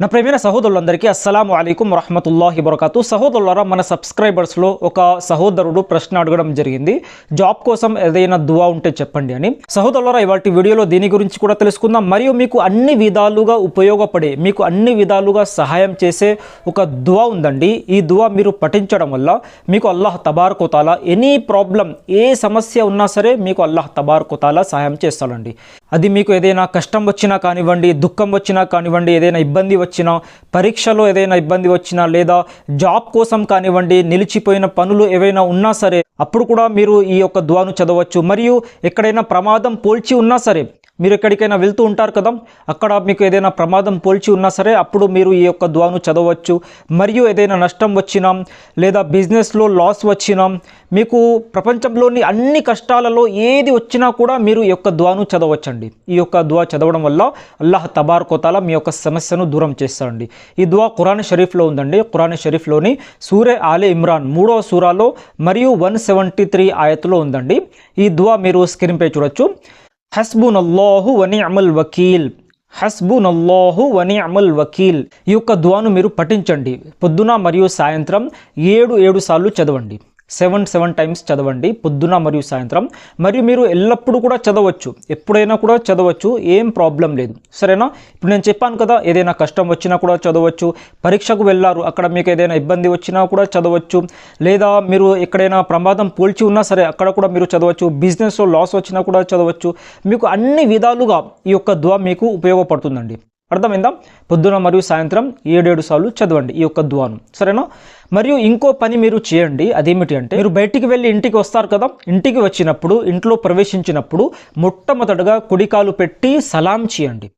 నా ప్రేమైన సహోదరులందరికీ అస్సలం అయికం రహమతుల్లాహి బరకాతు సహోదరులారా మన సబ్స్క్రైబర్స్లో ఒక సహోదరుడు ప్రశ్న అడగడం జరిగింది. జాబ్ కోసం ఏదైనా దువా ఉంటే చెప్పండి అని. సహోదరులారా ఇవాటి వీడియోలో దీని గురించి కూడా తెలుసుకుందాం. మరియు మీకు అన్ని విధాలుగా ఉపయోగపడే మీకు అన్ని విధాలుగా సహాయం చేసే ఒక దువా ఉందండి. ఈ దువా మీరు పఠించడం వల్ల మీకు అల్లాహ్ తబార్కోతాలా ఎనీ ప్రాబ్లం ఏ సమస్య ఉన్నా సరే మీకు అల్లాహ్ తబార్కోతాలా సహాయం చేస్తాడండి. అది మీకు ఏదైనా కష్టం వచ్చినా కానివ్వండి దుఃఖం వచ్చినా కానివ్వండి ఏదైనా ఇబ్బంది వచ్చినా పరీక్షలో ఏదైనా ఇబ్బంది వచ్చినా లేదా జాబ్ కోసం కానివ్వండి నిలిచిపోయిన పనులు ఏవైనా ఉన్నా సరే అప్పుడు కూడా మీరు ఈ యొక్క ద్వాను చదవచ్చు. మరియు ఎక్కడైనా ప్రమాదం పోల్చి ఉన్నా సరే మీరు ఎక్కడికైనా వెళ్తూ ఉంటారు కదా అక్కడ మీకు ఏదైనా ప్రమాదం పోల్చి ఉన్నా సరే అప్పుడు మీరు ఈ యొక్క ద్వాను చదవచ్చు. మరియు ఏదైనా నష్టం వచ్చినా లేదా బిజినెస్లో లాస్ వచ్చినా మీకు ప్రపంచంలోని అన్ని కష్టాలలో ఏది వచ్చినా కూడా మీరు ఈ యొక్క ద్వాను చదవచ్చండి. ఈ యొక్క ద్వా చదవడం వల్ల అల్లాహ్ తబార్కోతాల మీ యొక్క సమస్యను దూరం చేస్తాడండి. ఈ ద్వా ఖురాన్ షరీఫ్లో ఉందండి. ఖురాన్ షరీఫ్లోని సూర్య ఆలే ఇమ్రాన్ మూడవ సూరాలో మరియు వన్ సెవెంటీ త్రీ ఆయతలో ఉందండి. ఈ ద్వా మీరు స్క్రీన్పై చూడొచ్చు. హస్బునల్లాహు వని అమల్ వకీల్. హస్బునల్లాహు వని అమల్ వకీల్. ఈ యొక్క దువాను మీరు పఠించండి. పొద్దున మరియు సాయంత్రం ఏడు ఏడు సార్లు చదవండి. సెవెన్ సెవెన్ టైమ్స్ చదవండి పొద్దున మరియు సాయంత్రం. మరియు మీరు ఎల్లప్పుడూ కూడా చదవచ్చు. ఎప్పుడైనా కూడా చదవచ్చు. ఏం ప్రాబ్లం లేదు. సరేనా? ఇప్పుడు నేను చెప్పాను కదా ఏదైనా కష్టం వచ్చినా కూడా చదవచ్చు. పరీక్షకు వెళ్ళారు అక్కడ మీకు ఏదైనా ఇబ్బంది వచ్చినా కూడా చదవచ్చు. లేదా మీరు ఎక్కడైనా ప్రమాదం పోల్చి ఉన్నా సరే అక్కడ కూడా మీరు చదవచ్చు. బిజినెస్లో లాస్ వచ్చినా కూడా చదవచ్చు. మీకు అన్ని విధాలుగా ఈ యొక్క దువా మీకు ఉపయోగపడుతుందండి. అర్థమైందా? పొద్దున మరియు సాయంత్రం ఏడేడు సార్లు చదవండి ఈ యొక్క దువాను సరేనా? మరియు ఇంకో పని మీరు చేయండి. అదేమిటి అంటే మీరు బయటికి వెళ్ళి ఇంటికి వస్తారు కదా? ఇంటికి వచ్చినప్పుడు ఇంట్లో ప్రవేశించినప్పుడు మొట్టమొదటగా కుడికాలు పెట్టి సలాం చేయండి.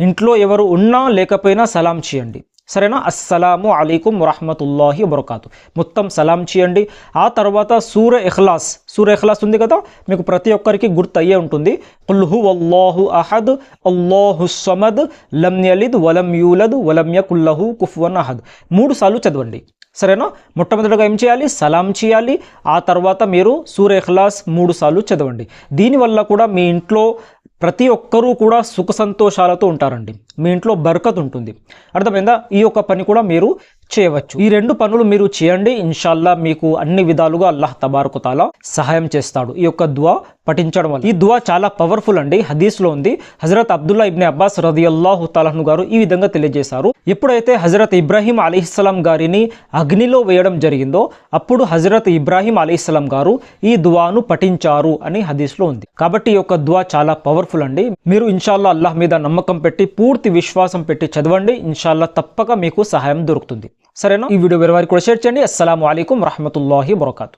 ఇంట్లో ఎవరు ఉన్నా లేకపోయినా సలాం చేయండి. సరేనా? అస్సలాము అలైకుం వరహమతుల్లాహి వబర్కాతు. మొత్తం సలాం చేయండి. ఆ తర్వాత సూర ఇఖ్లాస్. సూర ఇఖ్లాస్ ఉంది కదా? మీకు ప్రతి ఒక్కరికి గుర్తు అయ్యే ఉంటుంది. కుల్హు అల్లాహు అహద్ అల్లాహు సమద్ లం యలిద్ వలం యూలద్ వలం యకుల్లహు కుఫ్వన్ అహద్. మూడు సార్లు చదవండి. సరేనా? మొట్టమొదటిగా ఏం చేయాలి? సలాం చేయాలి. ఆ తర్వాత మీరు సూర్య ఇఖ్లాస్ మూడు సార్లు చదవండి. దీనివల్ల కూడా మీ ఇంట్లో ప్రతి ఒక్కరూ కూడా సుఖ సంతోషాలతో ఉంటారండి. మీ ఇంట్లో బర్కత్ ఉంటుంది. అర్థమైందా? ఈ యొక్క పని కూడా మీరు చేయవచ్చు. ఈ రెండు పనులు మీరు చేయండి. ఇన్షాల్లా మీకు అన్ని విధాలుగా అల్లాహ్ తబారకుతాలా సహాయం చేస్తాడు. ఈ యొక్క దువా పఠించడం వల్ల. ఈ దువా చాలా పవర్ఫుల్ అండి హదీస్లో ఉంది. హజరత్ అబ్దుల్లా ఇబ్ని అబ్బాస్ రది అల్లాహు గారు ఈ విధంగా తెలియజేశారు. ఎప్పుడైతే హజరత్ ఇబ్రాహీం అలీహిస్సలాం గారిని అగ్నిలో వేయడం జరిగిందో అప్పుడు హజరత్ ఇబ్రాహీం అలీహిస్సలాం గారు ఈ దువాను పఠించారు అని హదీస్లో ఉంది. కాబట్టి ఈ యొక్క దువా చాలా పవర్ఫుల్ అండి. మీరు ఇన్షాల్లా అల్లాహ్ మీద నమ్మకం పెట్టి పూర్తి విశ్వాసం పెట్టి చదవండి. ఇన్షాల్లా తప్పక మీకు సహాయం దొరుకుతుంది. సరేనా? ఈ వీడియో వేరే వారికి కూడా షేర్ చేయండి. అస్సలం అయికం రహమతుల్లాహి బరకాతు